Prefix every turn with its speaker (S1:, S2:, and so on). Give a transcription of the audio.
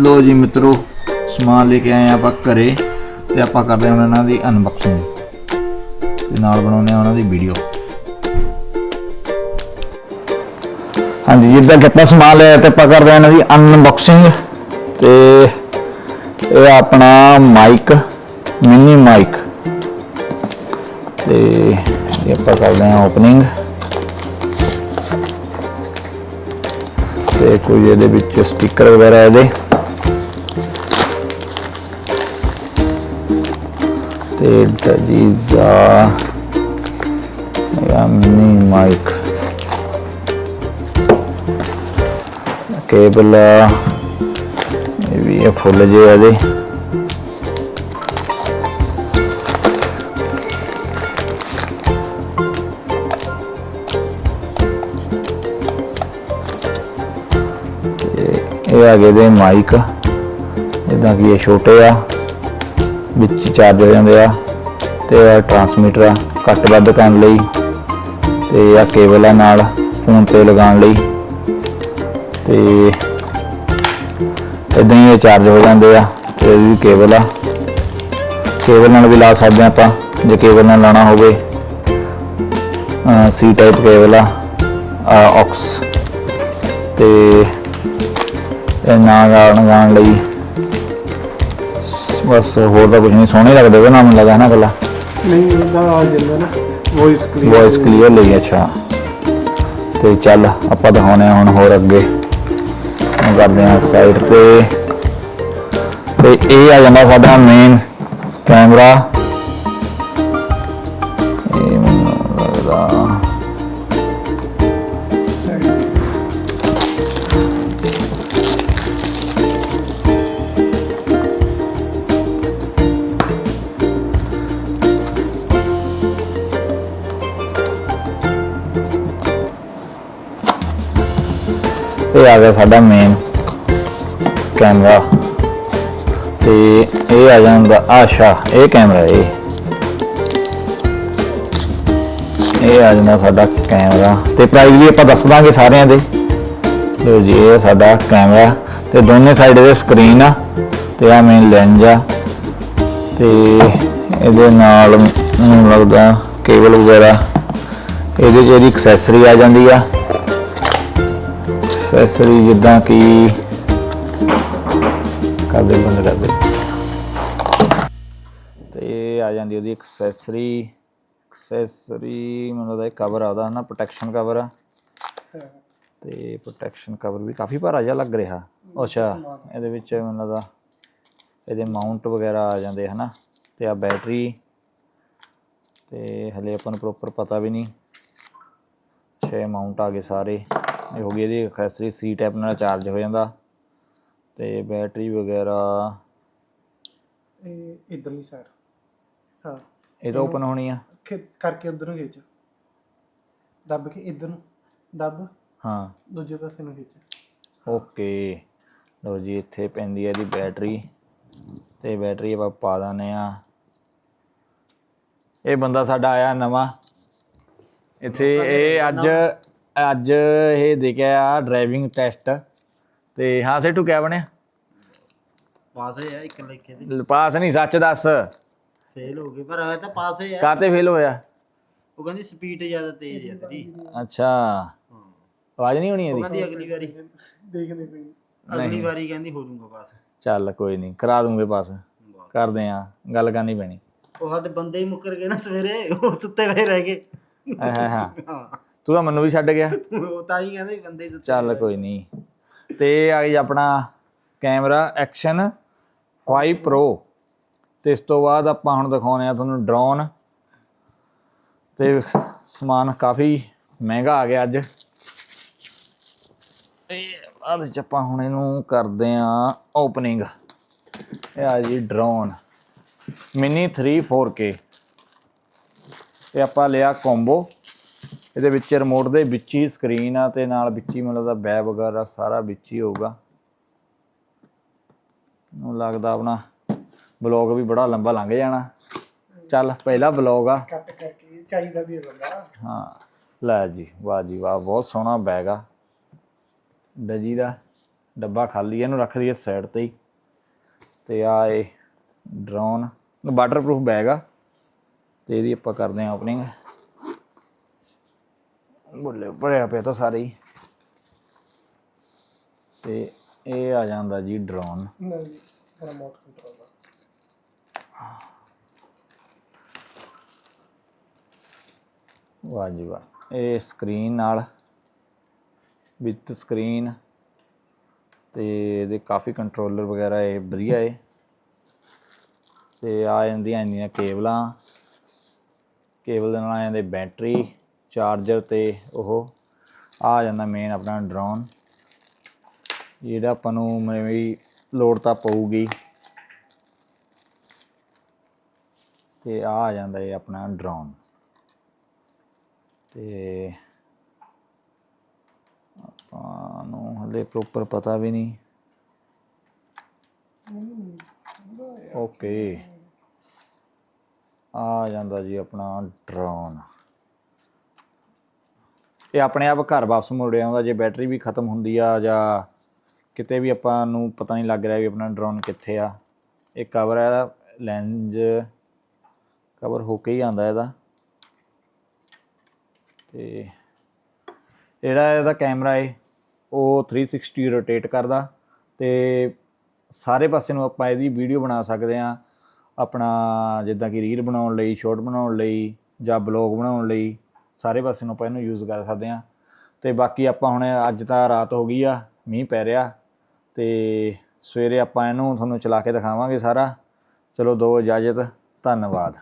S1: ਲੋ ਜੀ ਮਿੱਤਰੋ, ਸਮਾਨ ਲੈ ਕੇ ਆਏ ਆ ਆਪਾਂ ਘਰੇ ਤੇ ਆਪਾਂ ਕਰਦੇ ਹਾਂ ਉਹਨਾਂ ਦੀ ਅਨਬਾਕਸਿੰਗ ਤੇ ਨਾਲ ਬਣਾਉਂਦੇ ਆ ਉਹਨਾਂ ਦੀ ਵੀਡੀਓ ਹਾਂਜੀ, ਜਿੱਦਾਂ ਕਿ ਆਪਾਂ ਸਮਾਨ ਲਿਆ ਤੇ ਆਪਾਂ ਕਰਦੇ ਹਾਂ ਇਹਨਾਂ ਦੀ ਅਨਬਾਕਸਿੰਗ ਤੇ ਇਹ ਆਪਣਾ ਮਾਈਕ ਮਿਨੀ ਮਾਈਕ ਤੇ ਇਹ ਆਪਾਂ ਕਰਦੇ ਹਾਂ ਓਪਨਿੰਗ ਤੇ ਕੋਈ ਇਹਦੇ ਵਿੱਚ ਸਟicker ਵਗੈਰਾ ਇਹਦੇ। ਤੇ ਜੀ ਦਾ ਇਹ ਮਿਨੀ ਮਾਈਕ। ਕੇਬਲ ਇਹ ਵੀ ਇਹ ਫੁੱਲ ਜੇ ਆ ਇਹਦੇ ਇਹ ਆ ਗਏ ਦੇ ਮਾਈਕ। ਜਿੱਦਾਂ ਕਿ ਇਹ ਛੋਟੇ ਆ। ਚਾਰਜ ਹੋ ਜਾਂਦੇ ਆ ਤੇ ਇਹ ਟਰਾਂਸਮੀਟਰ ਆ ਕੱਟ ਵੱਧ ਕਰਨ ਲਈ ਤੇ ਆ ਕੇਬਲ ਆ ਨਾਲ ਫੋਨ ਤੇ ਲਗਾਉਣ ਲਈ ਤੇ ਇਦਾਂ ਹੀ ਇਹ ਚਾਰਜ ਹੋ ਜਾਂਦੇ ਆ ਤੇ ਇਹਦੀ ਕੇਬਲ ਆ। ਕੇਬਲ ਨਾਲ ਵੀ ਲਾ ਸਕਦੇ ਆ ਆਪਾਂ, ਜੇ ਕੇਬਲ ਨਾਲ ਲਾਣਾ ਹੋਵੇ। ਸੀ ਟਾਈਪ ਕੇਬਲ ਆ ਆਕਸ ਤੇ ਇਹ ਨਾ ਗਾਣ ਗਾਣ ਲਈ ਬਸ ਹੋਰ ਤਾਂ ਕੁਝ ਨਹੀਂ ਸੋਹਣੇ ਲੱਗਦੇ ਵੇ ਨਾ ਮੈਨੂੰ ਲੱਗਾ ਨਾ ਗੱਲਾਂ
S2: ਨਹੀਂ ਉਹਦਾ ਆ ਜਾਂਦਾ ਨਾ ਵੌਇਸ ਕਲੀਅਰ
S1: ਵੌਇਸ ਕਲੀਅਰ ਲਈ ਅੱਛਾ। ਤੇ ਚੱਲ ਆਪਾਂ ਦਿਖਾਉਣੇ ਆ ਹੁਣ ਹੋਰ ਅੱਗੇ। ਹੁਣ ਕਰਦੇ ਆ ਸਾਈਡ ਤੇ। ਤੇ ਇਹ ਆ ਜਾਂਦਾ ਸਾਡਾ ਮੇਨ ਕੈਮਰਾ ਇਹ ਆ ਗਿਆ ਸਾਡਾ ਮੇਨ ਕੈਮਰਾ ਤੇ ਇਹ ਆ ਜਾਂਦਾ ਆਸ਼ਾ, ਇਹ ਕੈਮਰਾ ਇਹ। ਇਹ ਆ ਜਾਂਦਾ ਸਾਡਾ ਕੈਮਰਾ ਤੇ ਪ੍ਰਾਈਸ ਵੀ ਆਪਾਂ ਦੱਸ ਦਾਂਗੇ ਸਾਰਿਆਂ ਦੇ। ਲੋ ਜੀ, ਇਹ ਸਾਡਾ ਕੈਮਰਾ ਤੇ ਦੋਨੇ ਸਾਈਡ ਦੇ ਸਕਰੀਨ ਆ, ਤੇ ਆ ਮੇਨ ਲੈਂਜ ਆ। ਤੇ ਇਹਦੇ ਨਾਲ ਮੈਨੂੰ ਲੱਗਦਾ ਕੇਬਲ ਵਗੈਰਾ, ਇਹਦੇ 'ਚ ਇਹਦੀ ਐਕਸੈਸਰੀ ਆ ਜਾਂਦੀ ਆ। ਐਕਸੈਸਰੀ ਜਿੱਦਾਂ ਕਿ ਕਰਦੇ ਬੰਦ ਕਰਦੇ। ਤੇ ਆ ਜਾਂਦੀ ਉਹਦੀ ਐਕਸੈਸਰੀ ਐਕਸੈਸਰੀ ਮੈਨੂੰ ਲੱਗਦਾ ਇਹ ਕਵਰ ਆ, ਉਹਦਾ ਨਾ ਪ੍ਰੋਟੈਕਸ਼ਨ ਕਵਰ ਆ। ਤੇ ਪ੍ਰੋਟੈਕਸ਼ਨ ਕਵਰ ਵੀ ਕਾਫੀ ਭਾਰਾ ਜਿਹਾ ਲੱਗ ਰਿਹਾ। ਅੱਛਾ, ਇਹਦੇ ਵਿੱਚ ਮੈਨੂੰ ਲੱਗਦਾ ਇਹਦੇ ਮਾਊਂਟ ਵਗੈਰਾ ਆ ਜਾਂਦੇ ਹਨਾ, ਤੇ ਆ ਬੈਟਰੀ ਤੇ ਹਲੇ ਆਪਾਂ ਨੂੰ ਪ੍ਰੋਪਰ ਪਤਾ ਵੀ ਨਹੀਂ। ਛੇ ਮਾਊਂਟ ਆ ਗਏ ਸਾਰੇ। ਇਹ ਹੋ ਗਈ ਇਹਦੀ ਐਕਸੈਸਰੀ ਸੀ ਟਾਈਪ ਨਾਲ ਚਾਰਜ ਹੋ ਜਾਂਦਾ। ਤੇ ਬੈਟਰੀ ਵਗੈਰਾ।
S2: ਇਹ ਇਧਰਲੀ ਸਾਈਡ ਹਾਂ।
S1: ਇਹ ਤਾਂ ਓਪਨ ਹੋਣੀ ਆ।
S2: ਖਿ- ਕਰਕੇ ਉਧਰ ਨੂੰ ਖਿੱਚ। ਦੱਬ ਕੇ ਇਧਰ ਨੂੰ ਦੱਬ।
S1: ਹਾਂ।
S2: ਦੂਜੇ ਪਾਸੇ ਨੂੰ ਖਿੱਚ।
S1: ਓਕੇ। ਲਓ ਜੀ ਇੱਥੇ ਪੈਂਦੀ ਹੈ ਇਹਦੀ ਬੈਟਰੀ ਤੇ ਬੈਟਰੀ ਆਪਾਂ ਪਾ ਦਾਨੇ ਆ। ਇਹ ਬੰਦਾ ਸਾਡਾ ਆਇਆ ਨਵਾਂ। ਇੱਥੇ ਇਹ ਅੱਜ ਅੱਜ ਇਹ ਦੇਖਿਆ ਡਰਾਈਵਿੰਗ ਟੈਸਟ ਤੇ ਹਾਂ ਸੇਟੂ ਕਿਆ ਬਣਿਆ?
S3: ਪਾਸ ਹੈ ਇੱਕ ਲਿਖੇ ਦੀ।
S1: ਪਾਸ ਨਹੀਂ ਸੱਚ ਦੱਸ।
S3: ਫੇਲ ਹੋ ਗਏ ਪਰ ਹੋਇਆ ਤਾਂ ਪਾਸ ਹੈ
S1: ਕਾਤੇ ਫੇਲ ਹੋਇਆ?
S3: ਉਹ ਕਹਿੰਦੀ ਸਪੀਡ ਜ਼ਿਆਦਾ ਤੇਜ਼ ਹੈ ਤੇਰੀ।
S1: ਅੱਛਾ। ਆਵਾਜ਼ ਨਹੀਂ ਹੋਣੀ ਇਹਦੀ?
S3: ਕਹਿੰਦੀ ਅਗਲੀ ਵਾਰੀ।
S2: ਦੇਖਦੇ ਪਈ
S3: ਅਗਲੀ ਵਾਰੀ ਕਹਿੰਦੀ ਹੋ ਜਾਊਗਾ ਪਾਸ
S1: ਚੱਲ ਕੋਈ ਨਹੀਂ ਕਰਾ ਦੂੰਗੇ ਪਾਸ ਕਰਦੇ ਆ ਗੱਲ ਕਰਨੀ ਪੈਣੀ।
S3: ਉਹ ਸਾਡੇ ਬੰਦੇ ਹੀ ਮੁੱਕਰ ਗਏ ਨਾ ਸਵੇਰੇ ਉਹ ਸੁੱਤੇ ਪਏ ਰਹਿ ਗਏ।
S1: ਹਾਂ। ਹਾਂ। ਤੂੰ ਤਾਂ ਮੈਨੂੰ ਵੀ ਛੱਡ ਗਿਆ।
S3: ਉਹ ਤਾਂ ਹੀ ਕਹਿੰਦੇ ਬੰਦੇ ਸੁੱਤੇ
S1: ਚੱਲ ਕੋਈ ਨਹੀਂ ਤੇ ਇਹ ਆ ਗਈ ਆਪਣਾ ਕੈਮਰਾ ਐਕਸ਼ਨ 5 ਪ੍ਰੋ। ਤੇ ਇਸ ਤੋਂ ਬਾਅਦ ਆਪਾਂ ਹੁਣ ਦਿਖਾਉਣੇ ਆ ਤੁਹਾਨੂੰ ਡਰੋਨ। ਤੇ ਸਮਾਨ ਕਾਫੀ ਮਹਿੰਗਾ ਆ ਗਿਆ ਅੱਜ। ਇਹ ਬਾਅਦ ਚ ਆਪਾਂ ਹੁਣ ਇਹਨੂੰ ਕਰਦੇ ਆ ਓਪਨਿੰਗ। ਇਹ ਆ ਜੀ ਡਰੋਨ। ਮਿਨੀ 3 4K ਇਹ ਆਪਾਂ ਲਿਆ ਕੰਬੋ ਇਹਦੇ ਵਿੱਚ ਰਿਮੋਟ ਦੇ ਵਿੱਚ ਹੀ ਸਕਰੀਨ ਆ ਤੇ ਨਾਲ ਵਿੱਚ ਹੀ ਮੈਨੂੰ ਲੱਗਦਾ ਬੈ ਵਗੈਰਾ ਸਾਰਾ ਵਿੱਚ ਹੀ ਹੋਊਗਾ। ਨੂੰ ਲੱਗਦਾ ਆਪਣਾ ਬਲੌਗ ਵੀ ਬੜਾ ਲੰਬਾ ਲੰਘ ਜਾਣਾ। ਚੱਲ ਪਹਿਲਾ ਬਲੌਗ ਆ।
S2: ਕੱਟ ਕਰਕੇ ਚਾਹੀਦਾ ਵੀ ਹੈ ਬੰਦਾ।
S1: ਹਾਂ ਲੈ ਜੀ ਵਾਹ ਜੀ ਵਾਹ ਬਹੁਤ ਸੋਹਣਾ ਬੈਗ ਆ। ਡਜੀ ਦਾ ਡੱਬਾ ਖਾਲੀ ਇਹਨੂੰ ਰੱਖ ਦਈਏ ਸਾਈਡ ਤੇ ਹੀ। ਤੇ ਆ ਇਹ ਡਰੋਨ ਵਾਟਰਪ੍ਰੂਫ ਬੈਗ ਆ। ਤੇ ਇਹਦੀ ਆਪਾਂ ਕਰਦੇ ਹਾਂ ਓਪਨਿੰਗ ਬੁੱਲੇ ਭਰਿਆ ਪਿਆ ਤਾਂ ਸਾਰੇ ਹੀ। ਤੇ ਇਹ ਆ ਜਾਂਦਾ ਜੀ ਡਰੋਨ
S2: ਨਹੀਂ ਰਿਮੋਟ ਕੰਟਰੋਲ ਦਾ
S1: ਵਾਹ ਜੀ ਵਾਹ। ਇਹ ਸਕਰੀਨ ਨਾਲ ਵਿਦ ਸਕਰੀਨ ਤੇ ਇਹਦੇ ਕਾਫੀ ਕੰਟਰੋਲਰ ਵਗੈਰਾ ਇਹ ਵਧੀਆ ਏ। ਤੇ ਆ ਜਾਂਦੀਆਂ ਇੰਨੀਆਂ ਕੇਬਲਾਂ ਕੇਬਲ ਦੇ ਨਾਲ ਆ ਜਾਂਦੇ ਬੈਟਰੀ ਚਾਰਜਰ ਤੇ ਉਹ ਆ ਜਾਂਦਾ ਮੇਨ ਆਪਣਾ ਡਰੋਨ ਜਿਹੜਾ ਆਪਾਂ ਨੂੰ ਮੇਰੀ ਲੋੜ ਤਾਂ ਪਊਗੀ। ਤੇ ਆ ਆ ਜਾਂਦਾ ਇਹ ਆਪਣਾ ਡਰੋਨ ਤੇ ਆਪਾਂ ਨੂੰ ਹਲੇ ਪ੍ਰੋਪਰ ਪਤਾ ਵੀ ਨਹੀਂ। ਓਕੇ ਆ ਜਾਂਦਾ ਜੀ ਆਪਣਾ ਡਰੋਨ ਇਹ ਆਪਣੇ ਆਪ ਘਰ ਵਾਪਸ ਮੁੜ ਆਉਂਦਾ, ਜੇ ਬੈਟਰੀ ਵੀ ਖਤਮ ਹੁੰਦੀ ਆ ਜਾਂ ਕਿਤੇ ਵੀ ਆਪਾਂ ਨੂੰ ਪਤਾ ਨਹੀਂ ਲੱਗ ਰਿਹਾ ਵੀ ਆਪਣਾ ਡਰੋਨ ਕਿੱਥੇ ਆ। ਇਹ ਕਵਰ ਹੈ ਲੈਂਜ ਕਵਰ ਹੋ ਕੇ ਹੀ ਆਂਦਾ ਇਹਦਾ। ਤੇ ਜਿਹੜਾ ਇਹਦਾ ਕੈਮਰਾ ਏ, ਉਹ 360 ਰੋਟੇਟ ਕਰਦਾ ਤੇ ਸਾਰੇ ਪਾਸੇ ਨੂੰ ਆਪਾਂ ਇਹਦੀ ਵੀਡੀਓ ਬਣਾ ਸਕਦੇ ਆ। ਆਪਣਾ ਜਿੱਦਾਂ ਕਿ ਰੀਲ ਬਣਾਉਣ ਲਈ ਸ਼ਾਰਟ ਬਣਾਉਣ ਲਈ ਜਾਂ ਬਲੌਗ ਬਣਾਉਣ ਲਈ। ਸਾਰੇ ਪਾਸੇ ਨੂੰ ਆਪਾਂ ਇਹਨੂੰ ਯੂਜ਼ ਕਰ ਸਕਦੇ ਆ ਤੇ ਬਾਕੀ ਆਪਾਂ ਹੁਣ ਅੱਜ ਤਾਂ ਰਾਤ ਹੋ ਗਈ ਆ, ਮੀਂਹ ਪੈ ਰਿਹਾ। ਤੇ ਸਵੇਰੇ ਆਪਾਂ ਇਹਨੂੰ ਤੁਹਾਨੂੰ ਚਲਾ ਕੇ ਦਿਖਾਵਾਂਗੇ ਸਾਰਾ। ਚਲੋ ਦੋ ਇਜਾਜ਼ਤ, ਧੰਨਵਾਦ।